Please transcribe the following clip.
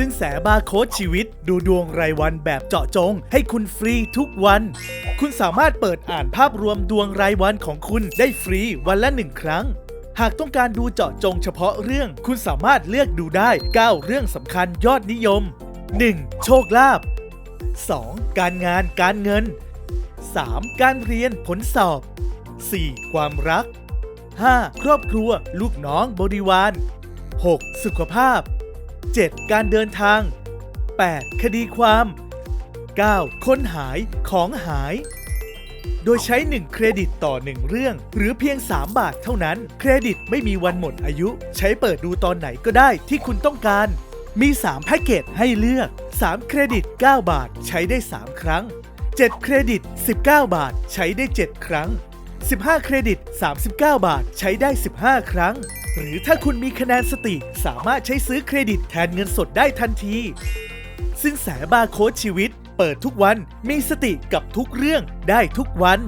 สินแสบาร์โค้ดชีวิต ดูดวงรายวันแบบเจาะจง ให้คุณฟรีทุกวัน คุณสามารถเปิดอ่านภาพรวมดวงรายวันของคุณได้ฟรีวันละหนึ่งครั้ง หากต้องการดูเจาะจงเฉพาะเรื่อง คุณสามารถเลือกดูได้ 9 เรื่องสำคัญยอดนิยม 1. โชคลาภ 2. การงานการเงิน 3. การเรียนผลสอบ 4. ความรัก 5. ครอบครัว ลูกน้องบริวาร 6. สุขภาพ 7. การเดินทาง 8. คดีความ 9. ค้นหายของหาย โดยใช้ 1 เครดิตต่อ 1 เรื่อง หรือเพียง 3 บาทเท่านั้น เครดิตไม่มีวันหมดอายุ ใช้เปิดดูตอนไหนก็ได้ที่คุณต้องการ มี 3 แพ็กเกจให้เลือก 3 เครดิต 9 บาท ใช้ได้ 3 ครั้ง 7 เครดิต 19 บาท ใช้ได้ 7 ครั้ง 15 เครดิต 39 บาท ใช้ได้ 15 ครั้ง หรือถ้าคุณมีคะแนนสติ สามารถใช้ซื้อเครดิตแทนเงินสดได้ทันที สินแสบาร์โค้ดชีวิต เปิดทุกวัน มีสติกับทุกเรื่องได้ทุกวัน